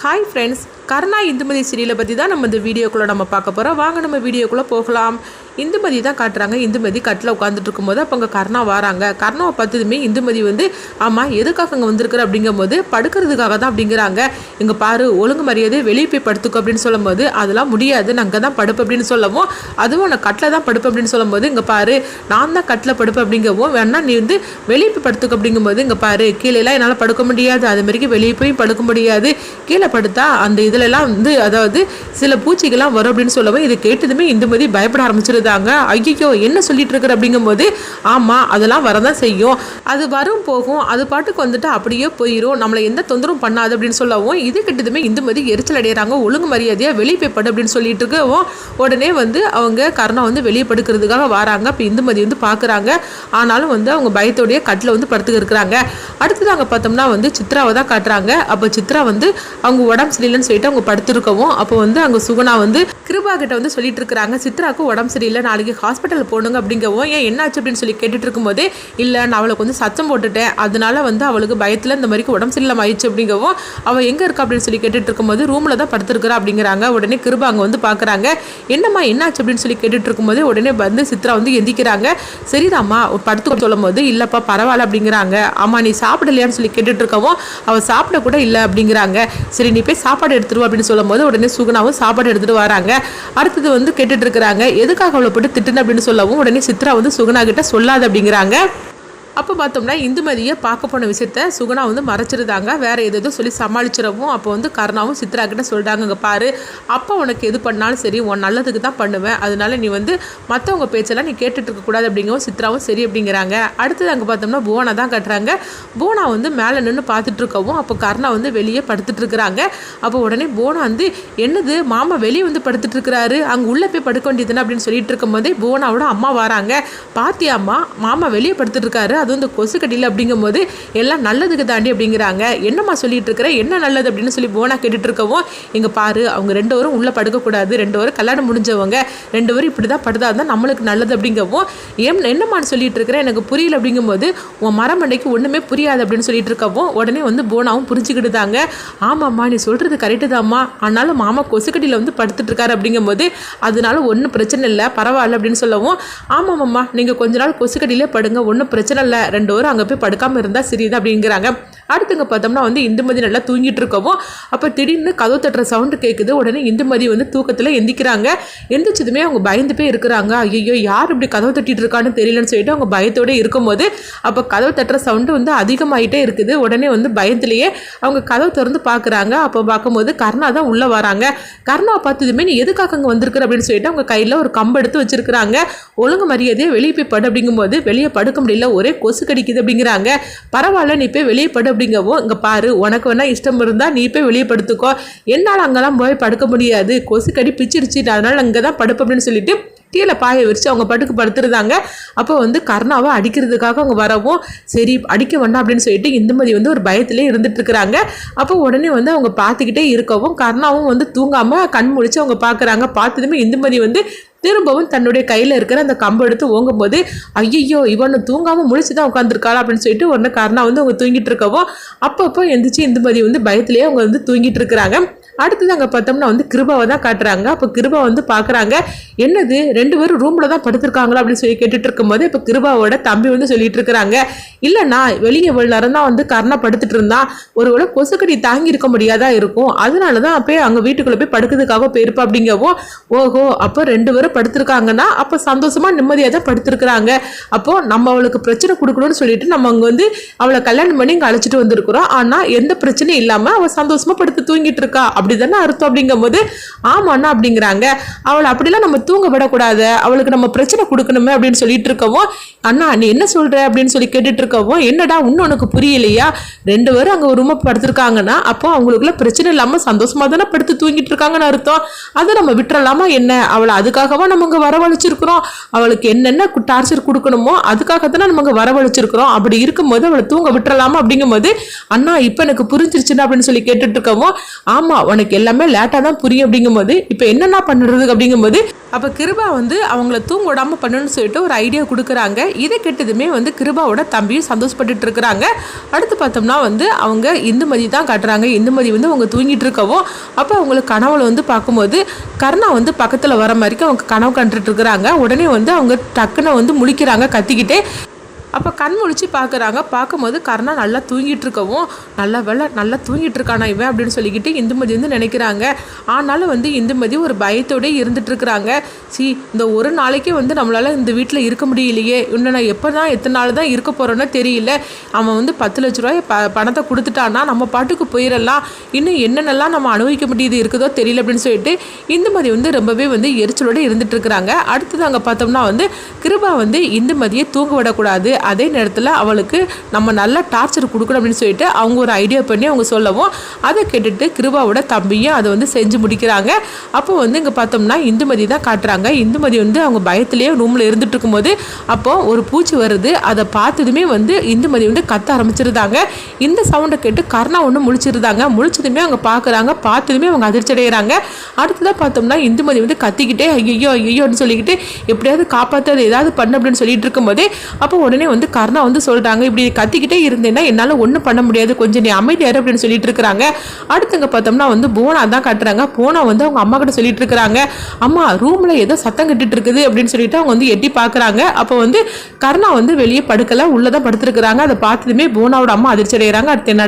Hi friends Karuna Indumathi சீரியலை பற்றி தான் நம்ம இந்த வீடியோக்குள்ளே நம்ம பார்க்க போகிறோம் வாங்க நம்ம வீடியோக்குள்ளே போகலாம். இந்துமதி தான் காட்டுறாங்க. இந்துமதி கட்டில் உட்காந்துட்டு இருக்கும்போது அப்போ அங்கே கர்ணா வராங்க. கர்ணாவை பார்த்ததுமே இந்துமதி வந்து ஆமாம் எதுக்காக அங்கே வந்திருக்கிற? அப்படிங்கும்போது படுக்கிறதுக்காக தான் அப்படிங்கிறாங்க. இங்கே பாரு ஒழுங்கு மரியாதை வெளியே போய் படுத்துக்கோ அப்படின்னு சொல்லும்போது அதெல்லாம் முடியாது. நான் அங்கே தான் படுப்பு அப்படின்னு சொல்லவும் அதுவும் நான் கட்டில் தான் படுப்பு அப்படின்னு சொல்லும்போது இங்கே பாரு நான் தான் கட்டில் படுப்பு அப்படிங்கவும் வேணா நீ வந்து வெளியே போய் படுத்துக்கோ அப்படிங்கும்போது இங்கே பாரு கீழேலாம் என்னால் படுக்க முடியாது. அது மாதிரிக்கு வெளியே போய் படுக்க முடியாது. கீழே படுத்தா அந்த இதில் இதுலலாம் வந்து அதாவது சில பூச்சிகள்லாம் வரும் அப்படின்னு சொல்லவும் இதை கேட்டதுமே இந்துமதி பயப்பட ஆரம்பிச்சிருந்தாங்க. ஐயோ என்ன சொல்லிட்டு இருக்கிற அப்படிங்கும்போது ஆமாம் அதெல்லாம் வரதான் செய்யும். அது வரும் போகும். அது பாட்டுக்கு வந்துட்டு அப்படியே போயிடும் நம்மளை எந்த தொந்தரவும் பண்ணாது அப்படின்னு சொல்லவும் இது கிட்டதுமே இந்துமதி எரிச்சல் அடைகிறாங்க ஒழுங்கு மரியாதையாக வெளியே போய் படு அப்படின்னு சொல்லிட்டு இருக்கவும் உடனே வந்து அவங்க கருணா வந்து வெளியே படுக்கிறதுக்காக வராங்க. அப்போ இந்துமதி வந்து பார்க்குறாங்க ஆனாலும் வந்து அவங்க பயத்தோடைய கட்டில் வந்து படுத்துக்க இருக்கிறாங்க. அடுத்தது அங்கே பார்த்தோம்னா வந்து சித்ராவை தான் காட்டுறாங்க. அப்போ சித்ரா வந்து அவங்க உடம்பு சரியில்லைன்னு சொல்லிட்டு அவங்க படுத்திருக்கவும் அப்போ வந்து அங்கே சுகுணா வந்து கிருபா கிட்ட வந்து சொல்லிட்டு இருக்கிறாங்க சித்ராவுக்கு உடம்பு சரியில்லை நாளைக்கு ஹாஸ்பிட்டல் போகணுங்க அப்படிங்கவும் ஏன் என்னாச்சு? அப்படின்னு சொல்லி கேட்டுட்டு இருக்கும்போதே இல்லை நான் அவளுக்கு வந்து சத்தம் போட்டுட்டேன். அதனால வந்து அவளுக்கு பயத்தில் இந்த மாதிரி உடம்பு சரியில்லாம ஆயிடுச்சு அப்படிங்கவும் அவள் எங்கே இருக்கா? அப்படின்னு சொல்லி கேட்டுட்டு இருக்கும்போது ரூமில் தான் படுத்திருக்கிறா அப்படிங்கிறாங்க. உடனே கிருபா அங்கே வந்து பார்க்குறாங்க என்னம்மா என்னாச்சு? அப்படின்னு சொல்லி கேட்டுட்டு இருக்கும்போது உடனே வந்து சித்ரா வந்து எந்திக்கிறாங்க. சரிதாம்மா படுத்து சொல்லும் போது இல்லைப்பா பரவாயில்ல அப்படிங்கிறாங்க. ஆமாம் நீ சாப்பிடலையான்னு சொல்லி கேட்டுட்டு இருக்கவும் அவள் சாப்பிட கூட இல்லை அப்படிங்கிறாங்க. சரி நீ போய் சாப்பாடு எடுத்து எடுத்துருவா அப்படின்னு சொல்லும்போது உடனே சுகுணாவும் சாப்பாடு எடுத்துட்டு வராங்க. அடுத்தது வந்து கேட்டுட்டு இருக்கிறாங்க எதுக்காக அவ்வளோ போட்டு திட்டுன அப்படின்னு சொல்லவும் உடனே சித்ரா வந்து சுகுணா கிட்ட சொல்லாது அப்படிங்கிறாங்க. அப்போ பார்த்தோம்னா இந்துமதியை பார்க்க போன விஷயத்த சுகுணா வந்து மறைச்சிருந்தாங்க. வேறு எதுவும் சொல்லி சமாளிச்சிடவும் அப்போ வந்து கருணாவும் சித்ரா கிட்ட சொல்கிறாங்க பாரு அப்போ உனக்கு எது பண்ணாலும் சரி உன் நல்லதுக்கு தான் பண்ணுவேன். அதனால நீ வந்து மற்றவங்க பேச்செல்லாம் நீ கேட்டுட்டு இருக்கக்கூடாது அப்படிங்கவும் சித்ராவும் சரி அப்படிங்கிறாங்க. அடுத்தது அங்கே பார்த்தோம்னா புவனை தான் கட்டுறாங்க. புவனா வந்து மேலே நின்று பார்த்துட்டு இருக்கவும் அப்போ கருணா வந்து வெளியே படுத்துட்டு இருக்கிறாங்க. அப்போ உடனே புவனா வந்து என்னது மாமா வெளியே வந்து படுத்துட்டு இருக்கிறாரு? அங்கே உள்ளே போய் படுக்க வேண்டியதுன்னு அப்படின்னு சொல்லிட்டு இருக்கும்போதே புவனாவோட அம்மா வராங்க. பாத்தியாம்மா மாமா வெளியே படுத்துட்டு இருக்காரு. அதுவும் இந்த கொசுக்கடியில் அப்படிங்கும் அப்படிங்கும்போது எல்லாம் நல்லதுக்கு தாண்டி அப்படிங்கிறாங்க. என்னம்மா சொல்லிட்டு இருக்கிற? என்ன நல்லது அப்படின்னு சொல்லி போனா கேட்டுட்டு இருக்கவும் இங்க பாரு அவங்க ரெண்டு பேரும் உள்ள படுக்கக்கூடாது. ரெண்டு பேரும் கல்யாணம் முடிஞ்சவங்க. ரெண்டு பேரும் இப்படி தான் படுதா தான் நம்மளுக்கு நல்லது. அப்படிங்கவும் ஏன் என்னம்மான்னு சொல்லிட்டு இருக்கிறேன் எனக்கு புரியல. அப்படிங்கும்போது உன் மரமண்டைக்கு ஒன்றுமே புரியாது. அப்படின்னு சொல்லிட்டு இருக்கவும் உடனே வந்து போனாவும் புரிஞ்சுக்கிட்டுதாங்க. ஆமாம்மா நீ சொல்கிறது கரெக்டு தான்மா ஆனாலும் மாமா கொசுக்கடியில் வந்து படுத்துட்டு இருக்காரு. அப்படிங்கும்போது அதனால ஒன்றும் பிரச்சனை இல்லை பரவாயில்ல. அப்படின்னு சொல்லவும் ஆமாம் ஆமாம்மா நீங்கள் கொஞ்ச நாள் கொசுக்கடியிலே படுங்க. ஒன்றும் பிரச்சனை இல்லை. ரெண்டு பேரும் அங்கே போய் படுக்காமல் இருந்தால் சரியுது அப்படிங்கிறாங்க. அடுத்துங்க பார்த்தோம்னா வந்து இந்துமதி நல்லா தூங்கிட்டு இருக்கவும் அப்போ திடீர்னு கதவு தட்டுற சவுண்டு கேட்குது உடனே இந்துமதி வந்து தூக்கத்தில் எந்திக்கிறாங்க. எந்திரிச்சதுமே அவங்க பயந்து போய் இருக்கிறாங்க. ஐயோ யார் இப்படி கதவு தட்டிட்டு இருக்கான்னு தெரியலன்னு சொல்லிட்டு அவங்க பயத்தோட இருக்கும்போது அப்போ கதவு தட்டுற சவுண்டு வந்து அதிகமாகிட்டே இருக்குது. உடனே வந்து பயத்துலேயே அவங்க கதவு திறந்து பார்க்குறாங்க அப்போ பார்க்கும்போது கர்ணா தான் உள்ளே வராங்க. கர்ணாவை பார்த்ததுமே நீ எதுக்காக அங்கே வந்திருக்கிற? அப்படின்னு சொல்லிட்டு அவங்க கையில் ஒரு கம்பு எடுத்து வச்சிருக்கிறாங்க. ஒழுங்கு மரியாதையை வெளியே போய் படு அப்படிங்கும்போது வெளியே படுக்க முடியல. ஒரே கொசு கடிக்குது அப்படிங்கிறாங்க. பரவாயில்ல நீ போய் வெளியே படு அப்படிங்கவும் இங்கே பாரு உனக்கு வேணா இஷ்டம் இருந்தால் நீ போய் வெளியே படுத்துக்கோ. என்னால் அங்கெல்லாம் போய் படுக்க முடியாது. கொசு பிச்சிருச்சு அதனால் அங்கே தான் படுப்பு அப்படின்னு சொல்லிட்டு கீழே பாயை விரித்து அவங்க படுக்கு படுத்துருந்தாங்க. அப்போ வந்து கர்ணாவை அடிக்கிறதுக்காக அவங்க வரவும் சரி அடிக்க வேண்டாம் அப்படின்னு சொல்லிட்டு இந்துமதி வந்து ஒரு பயத்திலே இருந்துட்டு இருக்கிறாங்க. அப்போ உடனே வந்து அவங்க பார்த்துக்கிட்டே இருக்கவும் கர்ணாவும் வந்து தூங்காமல் கண் முடிச்சு அவங்க பார்க்குறாங்க. பார்த்ததுமே இந்துமதி வந்து திரும்பவும் தன்னுடைய கையில் இருக்கிற அந்த கம்பு எடுத்து ஓங்கும்போது ஐயோ இவனு தூங்காமல் முழிச்சு தான் உட்காந்துருக்காளா அப்படின்னு சொல்லிட்டு ஒன்று காரணம் வந்து அவங்க தூங்கிட்டு இருக்கவோ அப்பப்போ எந்திரிச்சு இந்துமதி வந்து பயத்திலேயே அவங்க வந்து தூங்கிட்டு இருக்கிறாங்க. அடுத்தது அங்கே பார்த்தோம்னா வந்து கிருபாவை தான் காட்டுறாங்க. அப்போ கிருபா வந்து பார்க்குறாங்க என்னது ரெண்டு பேரும் ரூமில் தான் படுத்திருக்காங்களா அப்படின்னு சொல்லி கேட்டுட்டு இருக்கும்போது இப்போ கிருபாவோட தம்பி வந்து சொல்லிட்டு இருக்கிறாங்க. இல்லைண்ணா வெளியே இவ்வளோ நேரம் தான் வந்து கர்ணா படுத்துட்டு இருந்தான் ஒருவேளை கொசுக்கடி தாங்கி இருக்க முடியாதா இருக்கும். அதனால தான் அப்போ அங்கே வீட்டுக்குள்ளே போய் படுக்கிறதுக்காக போயிருப்பா அப்படிங்கவும் ஓஹோ அப்போ ரெண்டு பேரும் படுத்திருக்காங்கன்னா அப்போ சந்தோஷமாக நிம்மதியாக தான் படுத்திருக்கிறாங்க. அப்போது நம்ம அவளுக்கு பிரச்சனை கொடுக்கணும்னு சொல்லிட்டு நம்ம அங்கே வந்து அவளை கல்யாணம் பண்ணி இங்கே அழைச்சிட்டு வந்திருக்கிறோம். ஆனால் எந்த பிரச்சனையும் இல்லாமல் அவள் சந்தோஷமாக படுத்து தூங்கிட்டு இருக்கா அப்படி தானே அர்த்தம் அப்படிங்கும்போது ஆமாண்ணா அப்படிங்கிறாங்க. அவளை அப்படிலாம் நம்ம தூங்க விடக்கூடாது அவளுக்கு நம்ம பிரச்சனை கொடுக்கணுமே அப்படின்னு சொல்லிட்டு இருக்கவும் அண்ணா நீ என்ன சொல்ற? அப்படின்னு சொல்லி கேட்டுட்டு இருக்கவும் என்னடா இன்னும் உனக்கு புரியலையா? ரெண்டு பேரும் அங்கே ஒரு ரூமை படுத்திருக்காங்கன்னா அப்போ அவங்களுக்குள்ள பிரச்சனை இல்லாமல் சந்தோஷமா தானே படுத்து தூங்கிட்டு இருக்காங்கன்னு அர்த்தம். அதை நம்ம விட்டுறலாமா என்ன? அவளை அதுக்காகவா நம்ம இங்கே வரவழைச்சிருக்கிறோம்? அவளுக்கு என்னென்ன டார்ச்சர் கொடுக்கணுமோ அதுக்காக தானே நம்ம இங்கே வரவழைச்சிருக்கிறோம். அப்படி இருக்கும்போது அவளை தூங்க விட்டுறலாமா? அப்படிங்கும்போது அண்ணா இப்போ எனக்கு புரிஞ்சிருச்சுன்னா அப்படின்னு சொல்லி கேட்டுட்டு இருக்கவும் ஆமா உனக்கு எல்லாமே லேட்டாக தான் புரியும் அப்படிங்கும்போது இப்போ என்னென்ன பண்ணுறது அப்படிங்கும்போது அப்போ கிருபா வந்து அவங்கள தூங்க விடாமல் பண்ணணும்னு சொல்லிட்டு ஒரு ஐடியா கொடுக்குறாங்க. இதை கெட்டதுமே வந்து கிருபாவோட தம்பியும் சந்தோஷப்பட்டுட்டு இருக்கிறாங்க. அடுத்து பார்த்தோம்னா வந்து அவங்க இந்துமதி தான் காட்டுறாங்க. இந்துமதி வந்து அவங்க தூங்கிட்டு இருக்கவோ அப்போ அவங்களுக்கு கனவுல வந்து பார்க்கும்போது கர்ணா வந்து பக்கத்தில் வர மாதிரிக்கு அவங்க கனவு கண்டுட்டு இருக்கிறாங்க. உடனே வந்து அவங்க டக்குன்னு வந்து முழிக்கிறாங்க கத்திக்கிட்டே. அப்போ கண் முழிச்சு பார்க்குறாங்க பார்க்கும்போது கர்ணா நல்லா தூங்கிட்டு இருக்கவும் நல்ல வேலை நல்லா தூங்கிட்டு இருக்கானா இவன் அப்படின்னு சொல்லிக்கிட்டு இந்துமதி வந்து நினைக்கிறாங்க. ஆனாலும் வந்து இந்துமதி ஒரு பயத்தோடய இருந்துட்டு இருக்கிறாங்க சி இந்த ஒரு நாளைக்கு வந்து நம்மளால் இந்த வீட்டில் இருக்க முடியலையே. இன்னும் நான் எப்போ தான் எத்தனை நாள் தான் இருக்க போகிறோன்னு தெரியல. அவன் வந்து பத்து லட்ச ரூபாய் ப பணத்தை கொடுத்துட்டான்னா நம்ம பாட்டுக்கு போயிடலாம். இன்னும் என்னென்னலாம் நம்ம அனுபவிக்க முடியுது இருக்குதோ தெரியல அப்படின்னு சொல்லிட்டு இந்துமதி வந்து ரொம்பவே வந்து எரிச்சலோடு இருந்துட்டு இருக்கிறாங்க அடுத்தது அங்கே பார்த்தோம்னா வந்து கிருபா வந்து இந்துமதியை தூங்க விடக்கூடாது. அதே நேரத்தில் அவளுக்கு நம்ம நல்லா டார்ச்சர் கொடுக்கணும் அப்படின்னு சொல்லிட்டு அவங்க ஒரு ஐடியா பண்ணி அவங்க சொல்லவும் அதை கேட்டுட்டு கிருபாவோட தம்பியும் அதை வந்து செஞ்சு முடிக்கிறாங்க. அப்போ வந்து இங்கே பார்த்தோம்னா இந்துமதி தான் காட்டுறாங்க. இந்துமதி வந்து அவங்க பயத்துலேயே ரூமில் இருந்துட்டு இருக்கும்போது அப்போ ஒரு பூச்சி வருது. அதை பார்த்ததுமே வந்து இந்துமதி வந்து கத்த ஆரம்பிச்சிருந்தாங்க. இந்த சவுண்டை கேட்டு கர்ணா ஒன்று முழிச்சிருந்தாங்க. முழிச்சதுமே அவங்க பார்க்குறாங்க. பார்த்ததுமே அவங்க அதிர்ச்சி அடைகிறாங்க அடுத்ததாக பார்த்தோம்னா இந்துமதி வந்து கத்திக்கிட்டே ஐயோ ஐயோன்னு சொல்லிக்கிட்டு எப்படியாவது காப்பாற்ற ஏதாவது பண்ண அப்படின்னு சொல்லிட்டு இருக்கும்போதே அப்போ உடனே வந்து கர்ணா வந்து சொல்கிறாங்க இப்படி கத்திக்கிட்டே இருந்தேன்னா என்னால் ஒன்றும் பண்ண முடியாது கொஞ்சம் நீ அமைதியாரு அப்படின்னு சொல்லிட்டு இருக்கிறாங்க. அடுத்தங்க பார்த்தோம்னா வந்து போனா தான் கட்டுறாங்க. போனா வந்து அவங்க அம்மா கிட்ட சொல்லிட்டு இருக்கிறாங்க. அம்மா ரூமில் ஏதோ சத்தம் கட்டிட்டு இருக்குது அப்படின்னு சொல்லிட்டு அவங்க வந்து எட்டி பார்க்குறாங்க. அப்போ வந்து கர்ணா வந்து வெளியே படுக்கலை உள்ளே தான் படுத்துருக்குறாங்க. அதை பார்த்ததுமே போனாவோட அம்மா அதிர்ச்சி அடைகிறாங்க அடுத்து என்ன